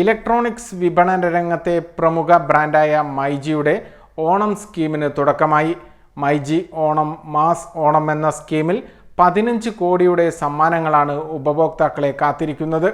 Electronics വിപണന രംഗത്തെ പ്രമുഖ ബ്രാൻഡായ മൈജിയുടെ ഓണം സ്കീമിന് തുടക്കമായി. മൈജി ഓണം മാസ് ഓണം എന്ന സ്കീമിൽ പതിനഞ്ച് കോടിയുടെ സമ്മാനങ്ങളാണ് ഉപഭോക്താക്കളെ കാത്തിരിക്കുന്നത്.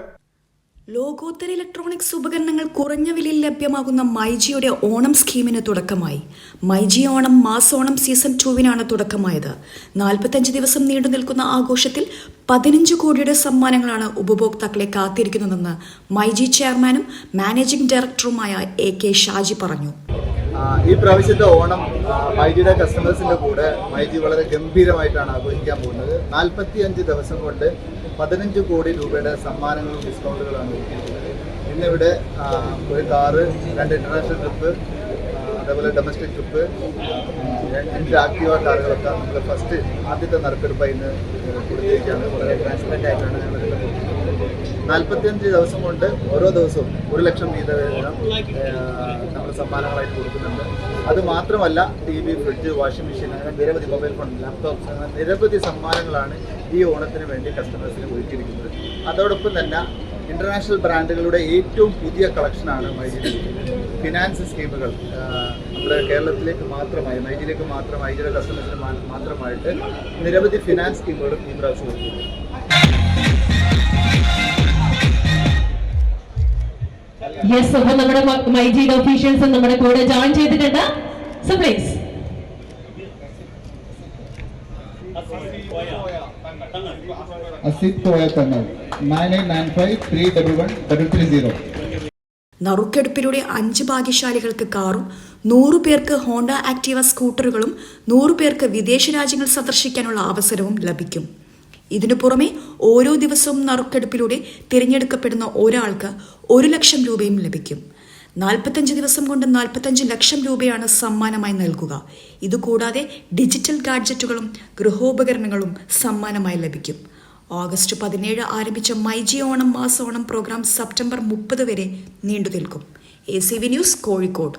ലോകോത്തര ഇലക്ട്രോണിക്സ് ഉപകരണങ്ങൾ കുറഞ്ഞ വിലയിൽ ലഭ്യമാകുന്ന മൈജിയുടെ ഓണം സ്കീമിന് തുടക്കമായി. മൈജി ഓണം മാസ് ഓണം സീസൺ ടൂവിനാണ് തുടക്കമായത്. നാൽപ്പത്തഞ്ച് ദിവസം നീണ്ടു നിൽക്കുന്ന ആഘോഷത്തിൽ പതിനഞ്ച് കോടിയുടെ സമ്മാനങ്ങളാണ് ഉപഭോക്താക്കളെ കാത്തിരിക്കുന്നതെന്ന് മൈജി ചെയർമാനും മാനേജിംഗ് ഡയറക്ടറുമായ എ കെ ഷാജി പറഞ്ഞു. ഈ പ്രാവശ്യത്തെ ഓണം മൈജിയുടെ കസ്റ്റമേഴ്സിന്റെ കൂടെ മൈജി വളരെ ഗംഭീരമായിട്ടാണ് ആഘോഷിക്കാൻ പോകുന്നത്. നാൽപ്പത്തി അഞ്ച് ദിവസം കൊണ്ട് പതിനഞ്ച് കോടി രൂപയുടെ സമ്മാനങ്ങളും ഡിസ്കൗണ്ടുകളാണ് ഒരുക്കിയിരിക്കുന്നത് ഇന്നിവിടെ ഒരു കാറ് രണ്ട് ഇന്റർനാഷണൽ ട്രിപ്പ് അതേപോലെ ഡൊമസ്റ്റിക് ട്രിപ്പ് രണ്ട് ആക്റ്റീവ കാറുകളൊക്കെ നമ്മൾ ഫസ്റ്റ് ആദ്യത്തെ നറുക്കെടുപ്പായി ഇന്ന് കൊടുത്തിരിക്കുകയാണ്. വളരെ ട്രാൻസ്പെറന്റ് ആയിട്ടാണ് ഞങ്ങൾ നാൽപ്പത്തിയഞ്ച് ദിവസം കൊണ്ട് ഓരോ ദിവസവും ഒരു ലക്ഷം വീതം നമ്മൾ സമ്മാനങ്ങളായിട്ട് കൊടുക്കുന്നുണ്ട്. അത് മാത്രമല്ല T V fridge washing machine അങ്ങനെ നിരവധി മൊബൈൽ ഫോൺ ലാപ്ടോപ്സ് അങ്ങനെ നിരവധി സമ്മാനങ്ങളാണ് ഈ ഓണത്തിന് വേണ്ടി കസ്റ്റമേഴ്സിന് ഒരുക്കിയിരിക്കുന്നത്. അതോടൊപ്പം തന്നെ ഇന്റർനാഷണൽ ബ്രാൻഡുകളുടെ ഏറ്റവും പുതിയ കളക്ഷനാണ് മൈജിയിൽ ഫിനാൻസ് സ്കീമുകൾ നമ്മുടെ കേരളത്തിലേക്ക് മാത്രമായി മൈജിയിലേക്ക് മാത്രം മൈജിയുടെ കസ്റ്റമേഴ്സിന് മാത്രമായിട്ട് നിരവധി ഫിനാൻസ് സ്കീമുകളും ഈ പ്രാവശ്യം യെസ് അപ്പൊ നമ്മുടെ മൈജിയുടെ ഒഫീഷ്യൽസ് നമ്മുടെ കൂടെ ജോയിൻ ചെയ്തിട്ടുണ്ട്. സോ പ്ലീസ് അസിത് പോയ തങ്ങൾ. Nine eight nine five three double one double three zero നറുക്കെടുപ്പിലൂടെ അഞ്ച് ഭാഗ്യശാലികൾക്ക് കാറും നൂറു പേർക്ക് ഹോണ്ട ആക്റ്റീവ സ്കൂട്ടറുകളും നൂറു പേർക്ക് വിദേശ രാജ്യങ്ങൾ സന്ദർശിക്കാനുള്ള അവസരവും ലഭിക്കും. ഇതിനു പുറമെ ഓരോ ദിവസവും നറുക്കെടുപ്പിലൂടെ തിരഞ്ഞെടുക്കപ്പെടുന്ന ഒരാൾക്ക് ഒരു ലക്ഷം രൂപയും ലഭിക്കും. നാൽപ്പത്തഞ്ച് ദിവസം കൊണ്ട് നാൽപ്പത്തഞ്ച് ലക്ഷം രൂപയാണ് സമ്മാനമായി നൽകുക. ഇതുകൂടാതെ ഡിജിറ്റൽ ഗാഡ്ജറ്റുകളും ഗൃഹോപകരണങ്ങളും സമ്മാനമായി ലഭിക്കും. ഓഗസ്റ്റ് പതിനേഴ് ആരംഭിച്ച മൈജി ഓണം മാസ ഓണം പ്രോഗ്രാം സെപ്റ്റംബർ മുപ്പത് വരെ നീണ്ടു നിൽക്കും. A C V news Kozhikode.